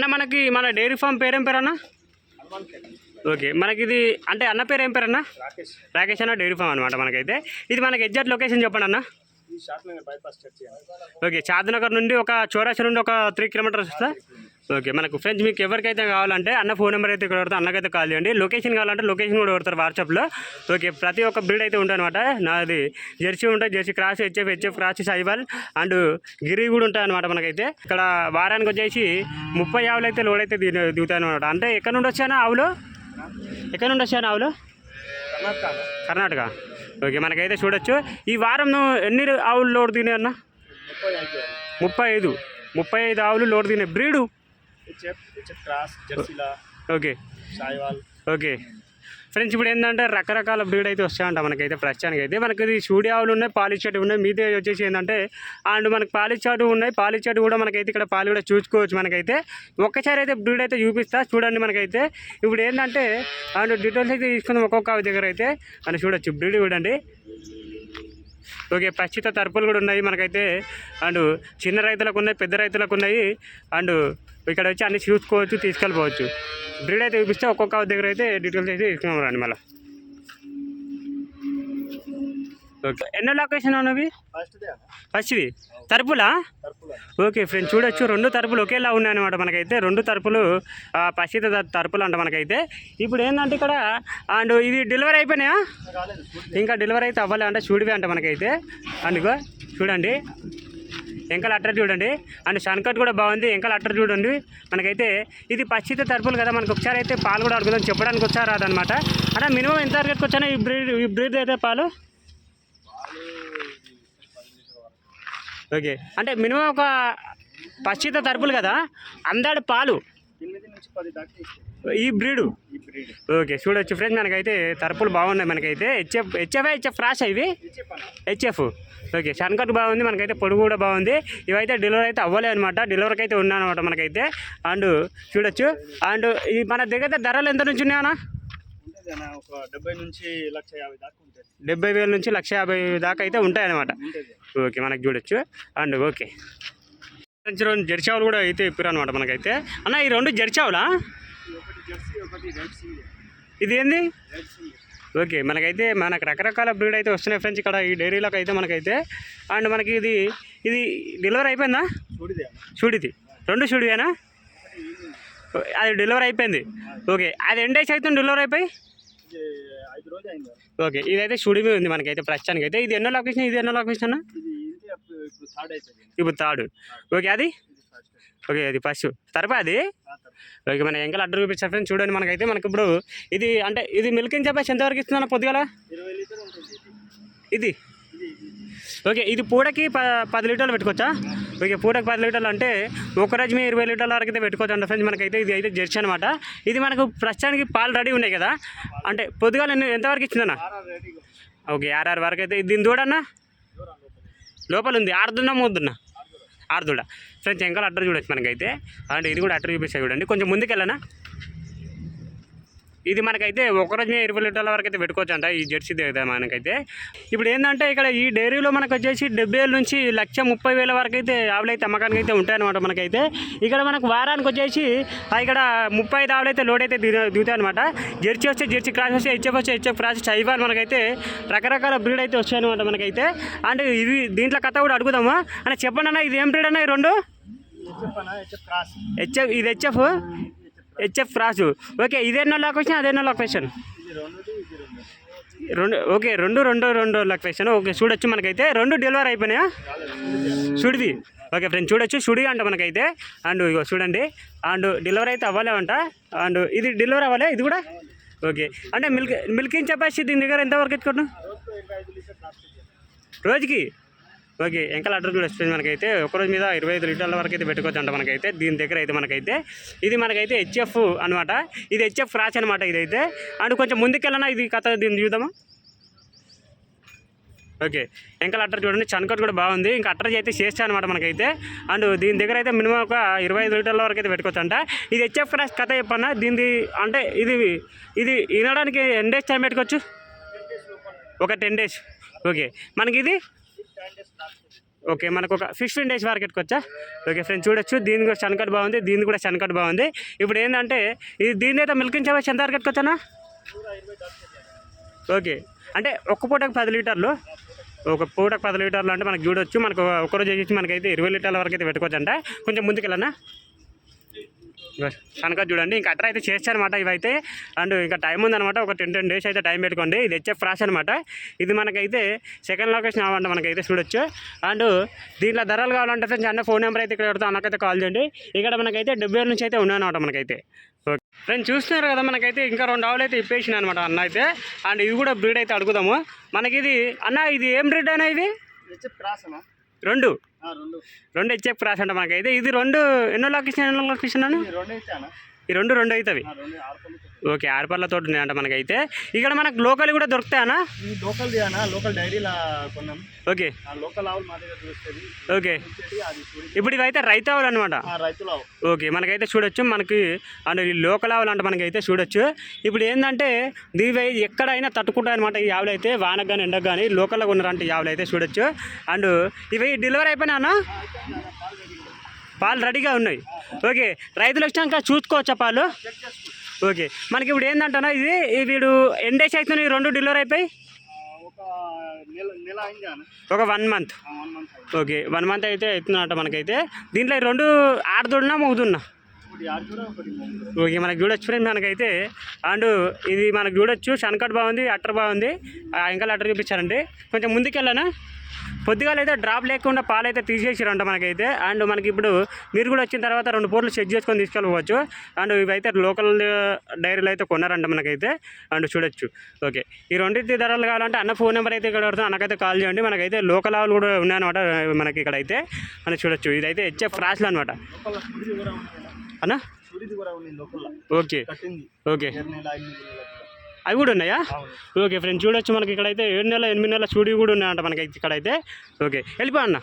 అన్న మనకి మన డైరీ ఫామ్ పేరేం పేరు అన్న ఓకే మనకి ఇది అంటే అన్న పేరు ఏం పేరు అన్న రాకేష్. రాకేష్ అన్న డైరీ ఫామ్ అనమాట మనకైతే. ఇది మనకి ఎగ్జాక్ట్ లొకేషన్ చెప్పండి అన్న ఓకే చార్నగర్ నుండి ఒక చౌరాసి నుండి ఒక త్రీ కిలోమీటర్స్ వస్తా ఓకే మనకు ఫ్రెండ్స్ మీకు ఎవరికైతే కావాలంటే అన్న ఫోన్ నెంబర్ అయితే ఇక్కడ కొడతా అన్నకైతే కాల్ చేయండి. లొకేషన్ కావాలంటే లొకేషన్ కూడా కొడతారు వాట్సాప్లో ఓకే ప్రతి ఒక్క బ్రీడ్ అయితే ఉంటుంది అనమాట నాది జెర్సీ ఉంటుంది jersey cross HF HF cross సైబల్ and గిరి కూడా ఉంటాయి అనమాట మనకైతే. ఇక్కడ వారానికి వచ్చేసి ముప్పై ఆవులు అయితే లోడ్ అయితే దిగు దిగుతాయి అనమాట అంటే ఎక్కడ నుండి వచ్చానా ఆవులు? ఎక్కడ నుండి వచ్చాను ఆవులు? కర్ణాటక. ఓకే మనకైతే చూడొచ్చు. ఈ వారం ఎన్ని ఆవులు లోడ్ తినే అన్న? ముప్పై ఐదు. ముప్పై ఐదు ఆవులు లోడ్ తినే బ్రీడు? ఓకే. ఓకే. ఫ్రెండ్స్ ఇప్పుడు ఏంటంటే రకరకాల బ్రీడ్ అయితే వస్తాయంట మనకైతే ప్రస్తుతానికి అయితే మనకి ఇది సూడి ఆవులు ఉన్నాయి పాలిచ్చాటు ఉన్నాయి. మీదే వచ్చేసి ఏంటంటే అండ్ మనకి పాలిచ్చాటు ఉన్నాయి. పాలిచ్చాటు కూడా మనకైతే ఇక్కడ పాలు కూడా చూసుకోవచ్చు మనకైతే. ఒక్కసారి అయితే బ్రీడ్ అయితే చూపిస్తా చూడండి మనకైతే. ఇప్పుడు ఏంటంటే అండ్ డీటెయిల్స్ అయితే తీసుకుందాం ఒక్కొక్క దగ్గర అయితే. అని చూడొచ్చు బ్రీడ్ చూడండి. ఓకే పచ్చిత తరపులు కూడా ఉన్నాయి మనకైతే. అండ్ చిన్న రైతులకు ఉన్నాయి పెద్ద రైతులకు ఉన్నాయి. అండ్ ఇక్కడ వచ్చి అన్ని చూసుకోవచ్చు తీసుకెళ్ళిపోవచ్చు. బ్రీడ్ అయితే చూపిస్తే ఒక్కొక్క దగ్గర అయితే డీటెయిల్స్ అయితే తీసుకున్నాం రండి మళ్ళీ ఓకే ఎన్నో లొకేషన్ ఉన్నవి ఫస్ట్ దే అన్న పచ్చివి తరుపులా? ఓకే ఫ్రెండ్స్ చూడొచ్చు. రెండు తరపులు ఒకేలా ఉన్నాయి అనమాట మనకైతే. రెండు తరపులు పసిత తరపులు అంట మనకైతే. ఇప్పుడు ఏంటంటే ఇక్కడ అండ్ ఇది డెలివరీ అయిపోయినాయా? ఇంకా డెలివరీ అయితే అవ్వాలి అంటే చూడివే అంట మనకైతే. అందుకో చూడండి. ఎంకల అట్టర్ చూడండి. అండ్ సన్కట్ కూడా బాగుంది. ఎంకల అట్టర్ చూడండి. మనకైతే ఇది పచ్చిత తరపులు కదా. మనకు ఒకసారి అయితే పాలు కూడా అడుగుదాం. చెప్పడానికి వచ్చారు రాదనమాట. అంటే మినిమం ఎంత టార్గెట్కి వచ్చాను ఈ బ్రీడ్? ఈ బ్రీడ్ అయితే పాలు? ఓకే. అంటే మినిమం ఒక పచ్చిత తరపులు కదా. అందాడు పాలు. ఎనిమిది నుంచి పది దాకా ఇస్తుంది ఈ బ్రీడు? ఈ బ్రీడ్. ఓకే చూడొచ్చు ఫ్రెండ్స్ మనకైతే తరపులు బాగున్నాయి మనకైతే. హెచ్ఎఫ్ హెచ్ఎఫ్ హెచ్ఎఫ్ రాసా ఇవి? హెచ్ఎఫ్ ఓకే షన్కట్ బాగుంది మనకైతే పొడుగు కూడా బాగుంది. ఇవైతే డెలివరీ అయితే అవ్వలేదు అనమాట డెలివరీకి అయితే ఉన్నాయన్నమాట మనకైతే. అండ్ చూడొచ్చు అండ్ ఈ మన దగ్గర ధరలు ఎంత నుంచి ఉన్నాయన్నా? ఉంటుంది అన్న ఒక డెబ్బై నుంచి లక్ష యాభై దాకా ఉంటుంది డెబ్బై వేల నుంచి లక్ష యాభై దాకా అయితే ఉంటాయన్నమాట. ఓకే మనకి చూడొచ్చు. And okay. రెండు జెర్చావులు కూడా అయితే ఇప్పారు అనమాట మనకైతే. అన్న ఈ రెండు జెర్చావులా? ఇది ఏంది ఓకే మనకైతే మనకు రకరకాల బ్రీడ్ అయితే వస్తున్నాయి ఫ్రెండ్స్ ఇక్కడ ఈ డైరీలోకి అయితే మనకైతే. అండ్ మనకి ఇది ఇది డెలివరీ అయిపోయిందా? చూడిది రెండు ఈవినింగ్ అది డెలివరీ అయిపోయింది. ఓకే అది ఎన్ని డేస్ అవుతుంది డెలివరీ అయిపోయి. ఓకే ఇదైతే చూడిమే ఉంది మనకైతే ప్రస్తుతానికి అయితే ఇది ఎన్నో లొకేషన్ ఇది ఎన్నో లొకేషన్ అన్న? ఇప్పుడు థర్డ్ ఓకే అది? ఓకే అది ఫస్ట్ తరపా అది? ఓకే మన ఎంకల్ అడ్డర్ చూపించారు ఫ్రెండ్స్ చూడండి మనకైతే. మనకి ఇప్పుడు ఇది అంటే ఇది మిల్క్ అని చెప్పేసి ఎంతవరకు ఇస్తుందన్న పొద్దుగల? ఇరవై లీటర్ ఉంటుంది ఇది. ఓకే ఇది పూటకి ప పది లీటర్లు పెట్టుకోవచ్చా? ఓకే పూటకి పది లీటర్లు అంటే ఒక రోజు మీ ఇరవై లీటర్ల వరకు అయితే పెట్టుకోవచ్చు అంట ఫ్రెండ్స్ మనకైతే ఇది అయితే జెర్సీ అనమాట ఇది మనకు ప్రస్తుతానికి పాలు రెడీ ఉన్నాయి కదా? అంటే పొద్దుగాల ఎంతవరకు ఇచ్చిందన్న ఓకే ఆర్ఆర్ వరకు అయితే దీని దూడన్నా దూరం లోపల ఉంది ఆడుతున్నా మూదున్నా ఆడుతుడా ఫ్రెండ్స్ ఇంకా అట్టర్ చూడొచ్చు మనకైతే. అంటే ఇది కూడా అట్టర్ చూపిస్తాయి చూడండి. కొంచెం ముందుకెళ్ళనా? ఇది మనకైతే ఒక రోజు మీద ఇరవై లీటర్ల వరకు అయితే పెట్టుకోవచ్చు అంట ఈ జెర్సీ దగ్గర మనకైతే. ఇప్పుడు ఏంటంటే ఇక్కడ ఈ డైరీలో మనకు వచ్చేసి డెబ్బై వేల నుంచి లక్ష ముప్పై వేల వరకు అయితే ఆవులు అయితే అమ్మకానికి అయితే ఉంటాయన్నమాట మనకైతే. ఇక్కడ మనకు వారానికి వచ్చేసి ఇక్కడ ముప్పై ఐదు ఆవులు అయితే లోడ్ అయితే దిగు దిగుతాయి అనమాట జెర్సీ వస్తే జెర్సీ క్రాస్ వస్తే హెచ్ఎఫ్ వస్తే హెచ్ఎఫ్ క్రాస్ చైవాల్ మనకైతే రకరకాల బ్రీడ్ అయితే వచ్చాయి అనమాట మనకైతే. అంటే ఇవి దీంట్లో కథ కూడా అడుగుదామా? అని చెప్పండి అన్న ఇది ఏం బ్రీడ్ అన్న ఈ రెండు? హెచ్ఎఫ్ ఇది హెచ్ఎఫ్? హెచ్ఎఫ్ రాజు. ఓకే ఇదేనో లొకేషన్ అదేనో లొకేషన్ రెండు ఓకే రెండు రెండు రెండు లొకేషన్ ఓకే చూడొచ్చు మనకైతే. రెండు డెలివరీ అయిపోయినాయా? చూడిది. ఓకే ఫ్రెండ్స్ చూడొచ్చు. చూడి అంట మనకైతే. అండ్ ఇగో చూడండి. అండ్ డెలివరీ అయితే అవ్వలేమంట అండ్ ఇది డెలివరీ అవ్వలే ఇది కూడా? ఓకే. అంటే మిల్క్ మిల్కింగ్ కెపాసిటీ దీని దగ్గర ఎంతవరకు ఎత్తుకోండి రోజుకి? ఓకే ఎంకల్ అడ్రస్ కూడా మనకైతే. ఒక రోజు మీద ఇరవై ఐదు లీటర్ల వరకు అయితే పెట్టుకోవచ్చు అంట మనకైతే. దీని దగ్గర అయితే మనకైతే. ఇది మనకైతే హెచ్ఎఫ్ అనమాట ఇది హెచ్ఎఫ్ రాచ్ అనమాట ఇదైతే. అండ్ కొంచెం ముందుకెళ్ళనా? ఇది కథ దీన్ని చూద్దామా? ఓకే ఎంకల్ అట్టర్ చూడండి. చన్కట్ కూడా బాగుంది. ఇంకా అట్టర్ అయితే చేస్తా అనమాట మనకైతే. అండ్ దీని దగ్గర అయితే మినిమం ఒక ఇరవై ఐదు లీటర్ల వరకు అయితే పెట్టుకోవచ్చు అంట. ఇది హెచ్ఎఫ్ రాచ్ కథ చెప్పన్నా దీనిది అంటే ఇది ఇది వినడానికి ఎన్ని డేస్ టైం పెట్టుకోవచ్చు? ఒక టెన్ డేస్ ఓకే మనకి ఇది ఓకే మనకు ఒక ఫిఫ్టీన్ డేస్ వరకు వచ్చా ఓకే ఫ్రెండ్స్ చూడొచ్చు. దీని కూడా చనకట్ బాగుంది దీని కూడా చనకట్ బాగుంది. ఇప్పుడు ఏంటంటే ఇది దీని అయితే మిల్కింగ్ చెప్పచ్చు ఎంత వరకు ఎట్టుకోవచ్చా ఓకే అంటే ఒక్క పూటకు పది లీటర్లు? ఒక పూటకు పది లీటర్లు అంటే మనకు చూడొచ్చు మనకు ఒకరోజు చేసి మనకైతే ఇరవై లీటర్ల వరకు అయితే పెట్టుకోవచ్చు అంట కొంచెం ముందుకెళ్ళనా? కనుక చూడండి ఇంకా అట్లా అయితే చేస్తారనమాట ఇవైతే. అండ్ ఇంకా టైం ఉందన్నమాట ఒక టెన్ టెన్ డేస్ అయితే టైం పెట్టుకోండి. ఇది హెచ్ఎఫ్ ఫ్రాష్ అనమాట ఇది మనకైతే సెకండ్ లొకేషన్ అవ్వండి మనకైతే చూడొచ్చు. అండ్ దీంట్లో ధరలు కావాలంటే ఫ్రెండ్స్ అన్న ఫోన్ నెంబర్ అయితే ఇక్కడ పెడతాం అన్నకైతే కాల్ చేయండి. ఇక్కడ మనకైతే డెబ్బై నుంచి అయితే ఉన్నాయన్నమాట మనకైతే. ఓకే. ఫ్రెండ్స్ చూస్తున్నారు కదా మనకైతే ఇంకా రెండు ఆవులు అయితే ఇప్పేసిన అనమాట అన్న అయితే. అండ్ ఇవి కూడా బ్రీడ్ అయితే అడుగుదాము. మనకి ఇది అన్న ఇది ఏం బ్రీడ్ అన్న ఇది? రెండు. రెండు హెచ్ఎఫ్ క్రాస్ అంట మనకైతే ఇది రెండు ఎన్నో లొకేషన్ ఎన్నో లొకేషన్ ఈ రెండు రెండు అవుతాయి. ఓకే ఆరుపర్లతో ఉన్నాయంట మనకైతే. ఇక్కడ మనకు లోకల్ కూడా దొరుకుతాయనా? ఈ లోకల్ లోకల్ డైరీలా కొన్నాం. ఓకే. లోకల్ ఆవులు మా దగ్గర చూస్తుంది ఓకే. ఇప్పుడు ఇవైతే రైతు ఆవులు అనమాట ఓకే మనకైతే చూడొచ్చు. మనకి అండ్ ఈ లోకల్ ఆవులు అంటే మనకైతే చూడొచ్చు. ఇప్పుడు ఏంటంటే దీవి ఎక్కడైనా తట్టుకుంటాయి అనమాట ఈ ఆవులు అయితే. వానకు కానీ ఎండకు కానీ లోకల్లో ఉన్నారంటే ఈ ఆవులు అయితే చూడొచ్చు. అండ్ ఇవి డెలివరీ అయిపోయినా పాలు రెడీగా ఉన్నాయి. ఓకే రైతులు వచ్చినాక చూసుకోవచ్చా పాలు? ఓకే. మనకి ఇప్పుడు ఏంటంటే ఇది? వీడు ఎన్ని డేస్ అవుతుంది రెండు డెలివరీ అయిపోయి? ఒక one month. Okay. One month అయితే అవుతుందన్నమాట మనకైతే. దీంట్లో రెండు ఆడదున్నా మగుదున్నా ఓకే మనకు చూడొచ్చు ఫ్రెండ్ మనకైతే. అండ్ ఇది మనకు చూడొచ్చు షన్కట్ బాగుంది అట్టర్ బాగుంది. ఆ ఇంకా అట్టర్ చూపించారండి. కొంచెం ముందుకెళ్ళానా? పొద్దుగాల అయితే డ్రాప్ లేకుండా పాలు అయితే తీసేసారంట మనకైతే. అండ్ మనకి ఇప్పుడు మీరు కూడా వచ్చిన తర్వాత రెండు పూర్లు చెక్ చేసుకొని తీసుకెళ్ళవచ్చు అండ్ ఇవైతే లోకల్ డైరీలో అయితే కొన్నారంట మనకైతే. అండ్ చూడొచ్చు. ఓకే ఈ రెండింటి ధరలు కావాలంటే అన్న ఫోన్ నెంబర్ అయితే ఇక్కడ పెడతాం. అన్నకైతే కాల్ చేయండి. మనకైతే లోకల్ ఆవులు కూడా ఉన్నాయన్నమాట మనకి ఇక్కడైతే. మనం చూడొచ్చు. ఇదైతే హెచ్ఎఫ్ రాసులు అనమాట అన్న. ఓకే. ఓకే. అవి కూడా ఉన్నాయా? ఓకే ఫ్రెండ్స్ చూడొచ్చు మనకి ఇక్కడైతే. ఏడు నెలల ఎనిమిది నెలల స్టూడియో కూడా ఉన్నాయంట మనకి ఇక్కడైతే. ఓకే. వెళ్ళిపో అన్న.